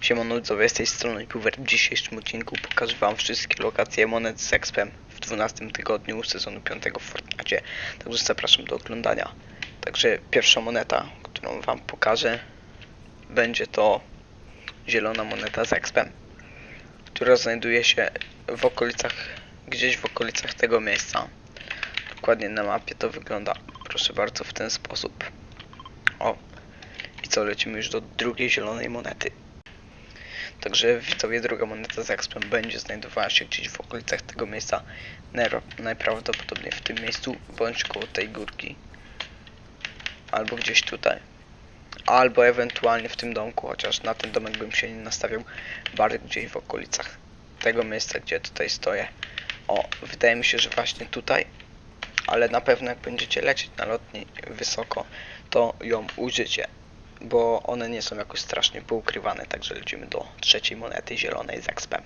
Siemano widzowie, z tej strony Puwer. W dzisiejszym odcinku pokażę wam wszystkie lokacje monet z Expem w 12 tygodniu sezonu 5 w Fortnite. Także zapraszam do oglądania. Także pierwsza moneta, którą wam pokażę, będzie to zielona moneta z Expem, która znajduje się w okolicach, gdzieś w okolicach tego miejsca. Dokładnie na mapie to wygląda, proszę bardzo, w ten sposób. O, i co, lecimy już do drugiej zielonej monety. Także widzowie druga moneta z Expem będzie znajdowała się gdzieś w okolicach tego miejsca. Najprawdopodobniej w tym miejscu, bądź koło tej górki. Albo gdzieś tutaj. Albo ewentualnie w tym domku, chociaż na ten domek bym się nie nastawiał. Bardziej gdzieś w okolicach tego miejsca, gdzie tutaj stoję. O, wydaje mi się, że właśnie tutaj. Ale na pewno jak będziecie lecieć na lotni wysoko, to ją użycie bo one nie są jakoś strasznie poukrywane, także lecimy do trzeciej monety zielonej z Expem.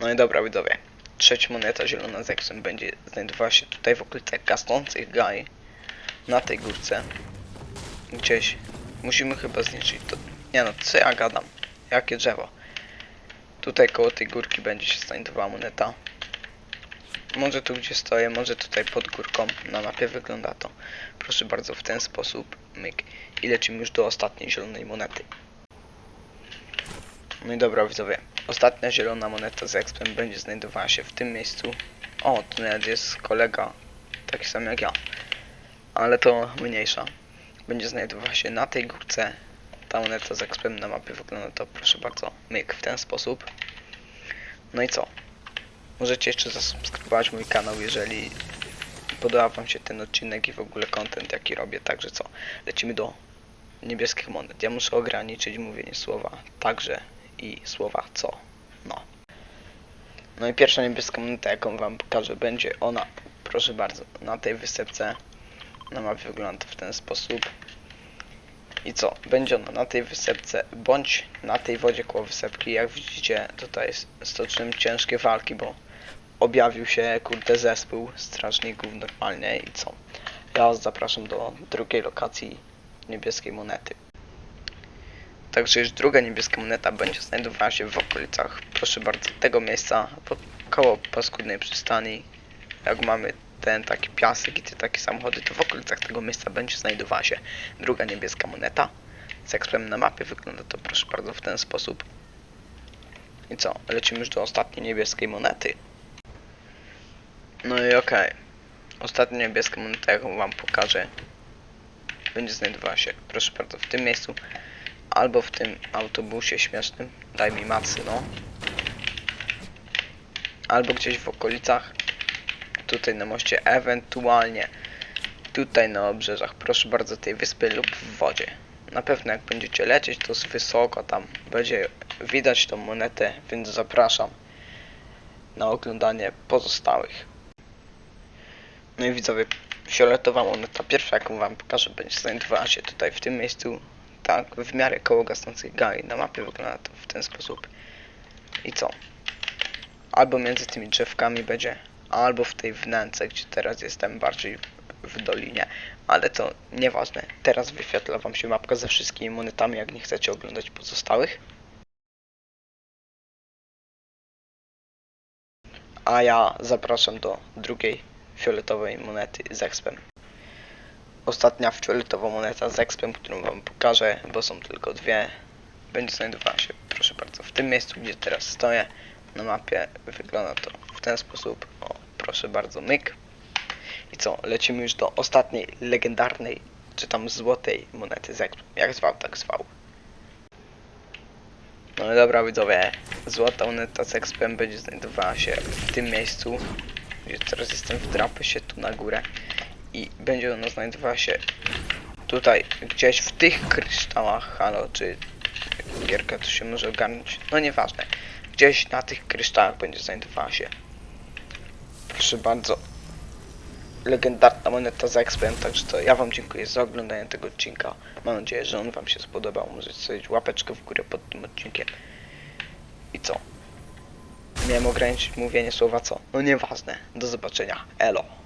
No i dobra widzowie, trzecia moneta zielona z Expem będzie znajdowała się tutaj w okolicach gasnących gaj, na tej górce, gdzieś, musimy chyba zniszczyć to, nie no, co ja gadam, jakie drzewo. Tutaj koło tej górki będzie się znajdowała moneta. Może tu gdzie stoję, może tutaj pod górką na mapie wygląda to. Proszę bardzo, w ten sposób, myk. I lecimy już do ostatniej zielonej monety. No i dobra widzowie, ostatnia zielona moneta z Expem będzie znajdowała się w tym miejscu. O, tu nawet jest kolega, taki sam jak ja. Ale to mniejsza. Będzie znajdowała się na tej górce. Ta moneta z Expem na mapie wygląda to, proszę bardzo, myk w ten sposób. No i co? Możecie jeszcze zasubskrybować mój kanał, jeżeli podoba wam się ten odcinek i w ogóle content jaki robię, także co? Lecimy do niebieskich monet. Ja muszę ograniczyć mówienie słowa także i słowa co. No. No i pierwsza niebieska moneta, jaką wam pokażę, będzie ona, proszę bardzo, na tej wysepce. Na mapie wygląda w ten sposób. I co? Będzie ona na tej wysepce, bądź na tej wodzie koło wysepki. Jak widzicie, tutaj stoczymy ciężkie walki, bo objawił się, kurde, zespół strażników normalnie i co? Ja was zapraszam do drugiej lokacji niebieskiej monety. Także już druga niebieska moneta będzie znajdowała się w okolicach, proszę bardzo, tego miejsca, koło paskudnej przystani. Jak mamy ten taki piasek i te takie samochody, to w okolicach tego miejsca będzie znajdowała się druga niebieska moneta. Z ekspem na mapie wygląda to, proszę bardzo, w ten sposób. I co? Lecimy już do ostatniej niebieskiej monety. No i okej. Ostatnia niebieska moneta, jaką wam pokażę, będzie znajdowała się, proszę bardzo, w tym miejscu. Albo w tym autobusie śmiesznym. Daj mi macy, no. Albo gdzieś w okolicach. Tutaj na moście, ewentualnie tutaj na obrzeżach, proszę bardzo, tej wyspy lub w wodzie. Na pewno jak będziecie lecieć, to z wysoko tam będzie widać tą monetę, więc zapraszam na oglądanie pozostałych. No i widzowie, fioletowa moneta pierwsza, jaką wam pokażę, będzie znajdowała się tutaj w tym miejscu, tak, w miarę koło gasnących gali. Na mapie wygląda to w ten sposób. I co? Albo między tymi drzewkami będzie, albo w tej wnęce, gdzie teraz jestem bardziej w dolinie, ale to nieważne. Teraz wyświetla wam się mapka ze wszystkimi monetami, jak nie chcecie oglądać pozostałych. A ja zapraszam do drugiej fioletowej monety z expem. Ostatnia fioletowa moneta z expem, którą wam pokażę, bo są tylko dwie, będzie znajdowała się, proszę bardzo, w tym miejscu, gdzie teraz stoję. Na mapie wygląda to w ten sposób. O, proszę bardzo, myk. I co, lecimy już do ostatniej legendarnej, czy tam złotej monety z expem. Jak zwał, tak zwał. No dobra widzowie, złota moneta z expem będzie znajdowała się w tym miejscu, teraz jestem wdrapy się tu na górę i będzie ona znajdowała się tutaj, gdzieś w tych kryształach, halo, czy gierka tu się może ogarnąć, no nieważne, gdzieś na tych kryształach będzie znajdowała się, proszę bardzo, legendarna moneta z expem, także to ja wam dziękuję za oglądanie tego odcinka, mam nadzieję, że on wam się spodobał, możecie sobie łapeczkę w górę pod tym odcinkiem. I co? Miałem ograniczyć mówienie słowa co? No nieważne. Do zobaczenia. Elo.